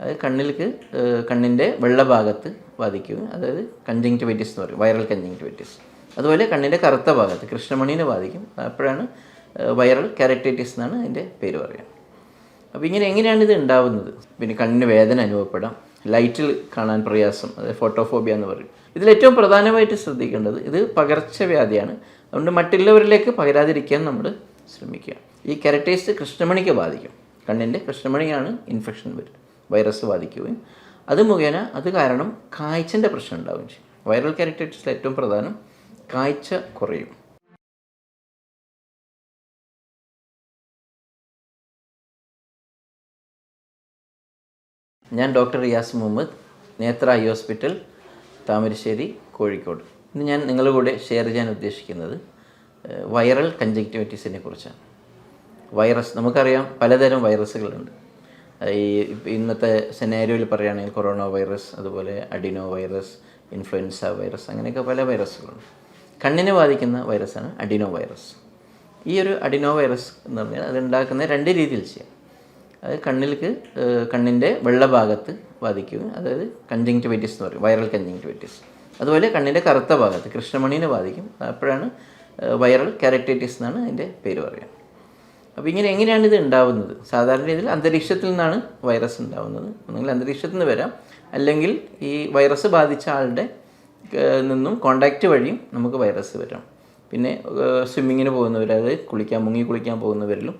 അത് കണ്ണിലേക്ക് കണ്ണിന്റെ വെള്ളഭാഗത്ത് ബാധിക്കും. അതായത് കഞ്ചങ്ക്റ്റിവൈറ്റിസ് എന്ന് പറയും വൈറൽ കഞ്ചങ്ക്റ്റിവൈറ്റിസ് അതുപോലെ കണ്ണിന്റെ കറുത്ത ഭാഗത്ത് കൃഷ്ണമണീനെ ബാധിക്കും. അപ്പോഴാണ് വൈറൽ കാരക്ടൈറ്റിസ് എന്നാണ് അതിന്റെ പേര് പറയുക. അപ്പോൾ ഇങ്ങനെ എങ്ങനെയാണ് ഇത് ഉണ്ടാവുന്നത്? പിന്നെ കണ്ണിന് വേദന അനുഭവപ്പെടാം ലൈറ്റിൽ കാണാൻ പ്രയാസം അതായത് ഫോട്ടോഫോബിയ എന്ന് പറയും. ഇതിൽ ഏറ്റവും പ്രധാനമായിട്ട് ശ്രദ്ധിക്കേണ്ടത് ഇത് പകർച്ചവ്യാധിയാണ്. അതുകൊണ്ട് മറ്റുള്ളവരിലേക്ക് പകരാതിരിക്കാൻ നമ്മൾ ശ്രമിക്കുക. ഈ കെരട്ടൈസ് കൃഷ്ണമണിക്ക് ബാധിക്കും. കണ്ണിന്റെ കൃഷ്ണമണിയാണ് ഇൻഫെക്ഷൻ വരും വൈറസ് ബാധിക്കുകയും അത് മുഖേന അത് കാരണം കാഴ്ചന്റെ പ്രശ്നം ഉണ്ടാവുകയും ചെയ്യും. വൈറൽ കാരക്ടൈറ്റിസിൽ ഏറ്റവും പ്രധാനം കാഴ്ച കുറയും. ഞാൻ ഡോക്ടർ റിയാസ് മുഹമ്മദ് നേത്ര ഐ ഹോസ്പിറ്റൽ താമരശ്ശേരി കോഴിക്കോട്. ഇന്ന് ഞാൻ നിങ്ങളുടെ കൂടെ ഷെയർ ചെയ്യാൻ ഉദ്ദേശിക്കുന്നത് വൈറൽ കഞ്ചക്റ്റിവിറ്റീസിനെ കുറിച്ചാണ്. വൈറസ് നമുക്കറിയാം പലതരം വൈറസുകളുണ്ട്. ഈ ഇന്നത്തെ സെനാരിയോയിൽ പറയുകയാണെങ്കിൽ കൊറോണ വൈറസ് അതുപോലെ അഡിനോ വൈറസ് ഇൻഫ്ലുവൻസ വൈറസ് അങ്ങനെയൊക്കെ പല വൈറസുകളുണ്ട് കണ്ണിനെ ബാധിക്കുന്ന വൈറസാണ് അഡിനോ വൈറസ് ഈ ഒരു അഡിനോ വൈറസ് എന്ന് പറഞ്ഞാൽ അത് ഉണ്ടാക്കുന്ന രണ്ട് രീതിയിൽ ചെയ്യാം. അത് കണ്ണിലേക്ക് കണ്ണിന്റെ വെള്ളഭാഗത്ത് ബാധിക്കും അതായത് കഞ്ചങ്ക്റ്റിവൈറ്റിസ് എന്ന് പറയും വൈറൽ കഞ്ചങ്ക്റ്റിവൈറ്റിസ് അതുപോലെ കണ്ണിന്റെ കറുത്ത ഭാഗത്ത് കൃഷ്ണമണീനെ ബാധിക്കും. അപ്പോഴാണ് വൈറൽ കാരക്ടൈറ്റിസ് എന്നാണ് അതിന്റെ പേര് പറയുക. അപ്പോൾ ഇങ്ങനെ എങ്ങനെയാണ് ഇത് ഉണ്ടാവുന്നത്? സാധാരണ രീതിയിൽ അന്തരീക്ഷത്തിൽ നിന്നാണ് വൈറസ് ഉണ്ടാവുന്നത്. ഒന്നുകിൽ അന്തരീക്ഷത്തിൽ നിന്ന് വരാം. അല്ലെങ്കിൽ ഈ വൈറസ് ബാധിച്ച ആളുടെ നിന്നും കോണ്ടാക്റ്റ് വഴിയും നമുക്ക് വൈറസ് വരാം. പിന്നെ സ്വിമ്മിങ്ങിന് പോകുന്നവർ അതായത് കുളിക്കാൻ മുങ്ങി കുളിക്കാൻ പോകുന്നവരിലും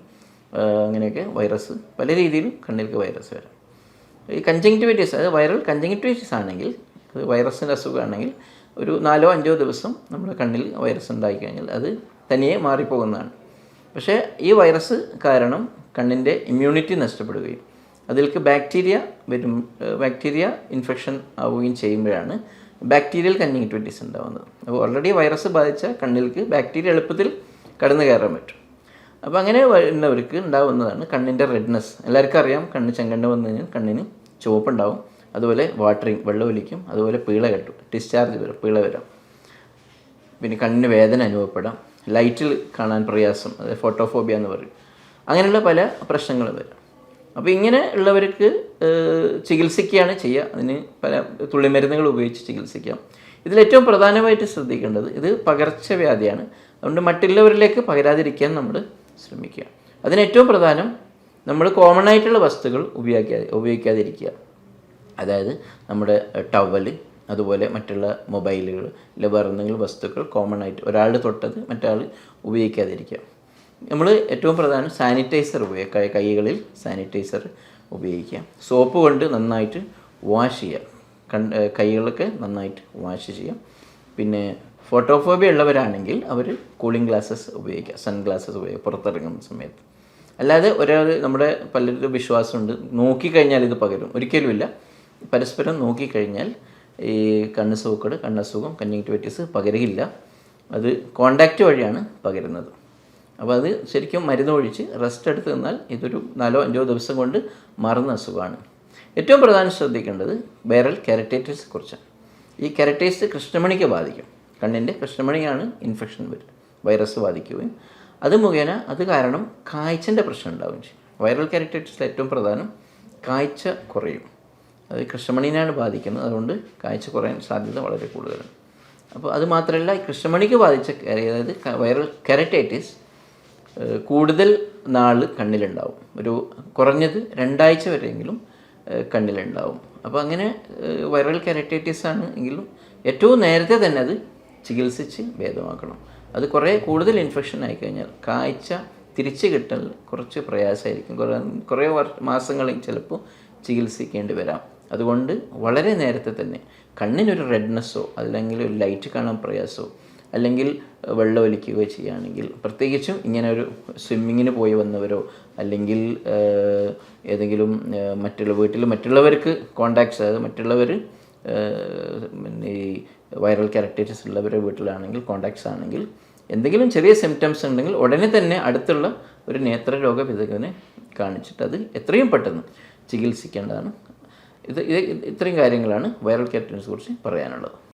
അങ്ങനെയൊക്കെ വൈറസ് പല രീതിയിലും കണ്ണിലേക്ക് വൈറസ് വരാം. ഈ കഞ്ചങ്ക്റ്റിവൈറ്റിസ് അതായത് വൈറൽ കഞ്ചങ്ക്റ്റിവൈറ്റിസ് ആണെങ്കിൽ അത് വൈറസിന്റെ അസുഖമാണെങ്കിൽ ഒരു നാലോ അഞ്ചോ ദിവസം നമ്മുടെ കണ്ണിൽ വൈറസ് ഉണ്ടായി കഴിഞ്ഞാൽ അത് തനിയെ മാറിപ്പോകുന്നതാണ്. പക്ഷേ ഈ വൈറസ് കാരണം കണ്ണിന്റെ ഇമ്മ്യൂണിറ്റി നഷ്ടപ്പെടുകയും അതിൽക്ക് ബാക്ടീരിയ വരും ബാക്ടീരിയ ഇൻഫെക്ഷൻ ആവുകയും ചെയ്യുമ്പോഴാണ് ബാക്ടീരിയൽ കഞ്ചങ്ക്റ്റിവിറ്റീസ് ഉണ്ടാകുന്നത് അപ്പോൾ ഓൾറെഡി വൈറസ് ബാധിച്ച കണ്ണിൽക്ക് ബാക്ടീരിയ എളുപ്പത്തിൽ കടന്നു കയറാൻ പറ്റും. അപ്പോൾ അങ്ങനെ വരുന്നവർക്ക് ഉണ്ടാകുന്നതാണ് കണ്ണിന്റെ റെഡ്നെസ് എല്ലാവർക്കും അറിയാം കണ്ണ് ചെങ്കണ്ണ് വന്നു കഴിഞ്ഞാൽ കണ്ണിന് ചുവപ്പുണ്ടാവും അതുപോലെ വാട്ടറിങ് വെള്ളം ഒലിക്കും അതുപോലെ പീള കെട്ടും ഡിസ്ചാർജ് വരും പീള വരാം. പിന്നെ കണ്ണിന് വേദന അനുഭവപ്പെടാം. ലൈറ്റിൽ കാണാൻ പ്രയാസം അതായത് ഫോട്ടോഫോബിയ എന്ന് പറയും. അങ്ങനെയുള്ള പല പ്രശ്നങ്ങൾ വരും അപ്പോൾ ഇങ്ങനെ ഉള്ളവർക്ക് ചികിത്സിക്കുകയാണ് ചെയ്യുക. അതിന് പല തുള്ളിമരുന്നുകൾ ഉപയോഗിച്ച് ചികിത്സിക്കാം. ഇതിലേറ്റവും പ്രധാനമായിട്ട് ശ്രദ്ധിക്കേണ്ടത് ഇത് പകർച്ചവ്യാധിയാണ്. അതുകൊണ്ട് മറ്റുള്ളവരിലേക്ക് പകരാതിരിക്കാൻ നമ്മൾ ശ്രമിക്കുക. അതിന് ഏറ്റവും പ്രധാനം നമ്മൾ കോമൺ ആയിട്ടുള്ള വസ്തുക്കൾ ഉപയോഗിക്കാതെ ഉപയോഗിക്കാതിരിക്കുക. അതായത് നമ്മുടെ ടവൽ അതുപോലെ മറ്റുള്ള മൊബൈലുകൾ അല്ലെ വേറെ എന്തെങ്കിലും വസ്തുക്കൾ കോമൺ ആയിട്ട് ഒരാൾ തൊട്ടത് മറ്റാൾ ഉപയോഗിക്കാതിരിക്കുക. നമ്മൾ ഏറ്റവും പ്രധാനം സാനിറ്റൈസർ ഉപയോഗിക്കുക കൈകളിൽ സാനിറ്റൈസർ ഉപയോഗിക്കുക. സോപ്പ് കൊണ്ട് നന്നായിട്ട് വാഷ് ചെയ്യുക. കൺ കൈകളൊക്കെ നന്നായിട്ട് വാഷ് ചെയ്യാം പിന്നെ ഫോട്ടോഫോബിയ ഉള്ളവരാണെങ്കിൽ അവർ കൂളിംഗ് ഗ്ലാസ്സസ് ഉപയോഗിക്കുക. സൺ ഗ്ലാസ്സസ് ഉപയോഗിക്കുക പുറത്തിറങ്ങുന്ന സമയത്ത്. അല്ലാതെ ഒരാൾ നമ്മുടെ പലരുടെ വിശ്വാസമുണ്ട്. നോക്കിക്കഴിഞ്ഞാൽ ഇത് പകരും. ഒരിക്കലുമില്ല. പരസ്പരം നോക്കിക്കഴിഞ്ഞാൽ ഈ കണ്ണ് സൂക്കട് കണ്ണസുഖം കഞ്ഞിക്റ്റിവിറ്റീസ് പകരുകയില്ല. അത് കോണ്ടാക്റ്റ് വഴിയാണ് പകരുന്നത്. അപ്പോൾ അത് ശരിക്കും മരുന്ന് ഒഴിച്ച് റെസ്റ്റ് എടുത്ത് നിന്നാൽ ഇതൊരു നാലോ അഞ്ചോ ദിവസം കൊണ്ട് മാറുന്ന അസുഖമാണ്. ഏറ്റവും പ്രധാനം ശ്രദ്ധിക്കേണ്ടത് വൈറൽ കാരറ്റൈറ്റിസ് കുറിച്ചാണ്. ഈ കാരറ്റൈറ്റിസ് കൃഷ്ണമണിക്ക് ബാധിക്കും. കണ്ണിന്റെ കൃഷ്ണമണിയാണ് ഇൻഫെക്ഷൻ വരും വൈറസ് ബാധിക്കുകയും അത് മുഖേന അത് കാരണം കാഴ്ചന്റെ പ്രശ്നം ഉണ്ടാവുകയും ചെയ്യും. വൈറൽ കാരറ്റൈറ്റിസിൽ ഏറ്റവും പ്രധാനം കാഴ്ച കുറയും. അത് കൃഷ്ണമണിനാണ് ബാധിക്കുന്നത്. അതുകൊണ്ട് കാഴ്ച കുറയാൻ സാധ്യത വളരെ കൂടുതലാണ്. അപ്പോൾ അത് മാത്രമല്ല കൃഷ്ണമണിക്ക് ബാധിച്ച അതായത് വൈറൽ കെരറ്റൈറ്റിസ് കൂടുതൽ നാൾ കണ്ണിലുണ്ടാവും. ഒരു കുറഞ്ഞത് രണ്ടാഴ്ച വരെയെങ്കിലും കണ്ണിലുണ്ടാവും. അപ്പോൾ അങ്ങനെ വൈറൽ കെരറ്റൈറ്റിസ് ആണ് എങ്കിലും ഏറ്റവും നേരത്തെ തന്നെ അത് ചികിത്സിച്ച് ഭേദമാക്കണം. അത് കുറേ കൂടുതൽ ഇൻഫെക്ഷൻ ആയിക്കഴിഞ്ഞാൽ കാഴ്ച തിരിച്ചു കിട്ടൽ കുറച്ച് പ്രയാസമായിരിക്കും. കുറേ കുറേ മാസങ്ങളിൽ ചിലപ്പോൾ ചികിത്സിക്കേണ്ടി വരാം. അതുകൊണ്ട് വളരെ നേരത്തെ തന്നെ കണ്ണിനൊരു റെഡ്നെസ്സോ അല്ലെങ്കിൽ ഒരു ലൈറ്റ് കാണാൻ പ്രയാസമോ അല്ലെങ്കിൽ വെള്ളം ഒലിക്കുകയോ ചെയ്യുകയാണെങ്കിൽ പ്രത്യേകിച്ചും ഇങ്ങനെ ഒരു സ്വിമ്മിങ്ങിന് പോയി വന്നവരോ അല്ലെങ്കിൽ ഏതെങ്കിലും മറ്റുള്ള വീട്ടിൽ മറ്റുള്ളവർക്ക് കോണ്ടാക്ട്സ് അതായത് മറ്റുള്ളവർ ഈ വൈറൽ ക്യാരക്ടേഴ്സ് ഉള്ളവരുടെ വീട്ടിലാണെങ്കിൽ കോണ്ടാക്ട്സ് ആണെങ്കിൽ എന്തെങ്കിലും ചെറിയ സിംറ്റംസ് ഉണ്ടെങ്കിൽ ഉടനെ തന്നെ അടുത്തുള്ള ഒരു നേത്രരോഗ വിദഗ്ധനെ കാണിച്ചിട്ട് അത് എത്രയും പെട്ടെന്ന് ചികിത്സിക്കേണ്ടതാണ്. ഇത് ഇത് ഇത്രയും കാര്യങ്ങളാണ് വൈറൽ ക്യാപ്റ്റൻസ് കുറിച്ച് പറയാനുള്ളത്.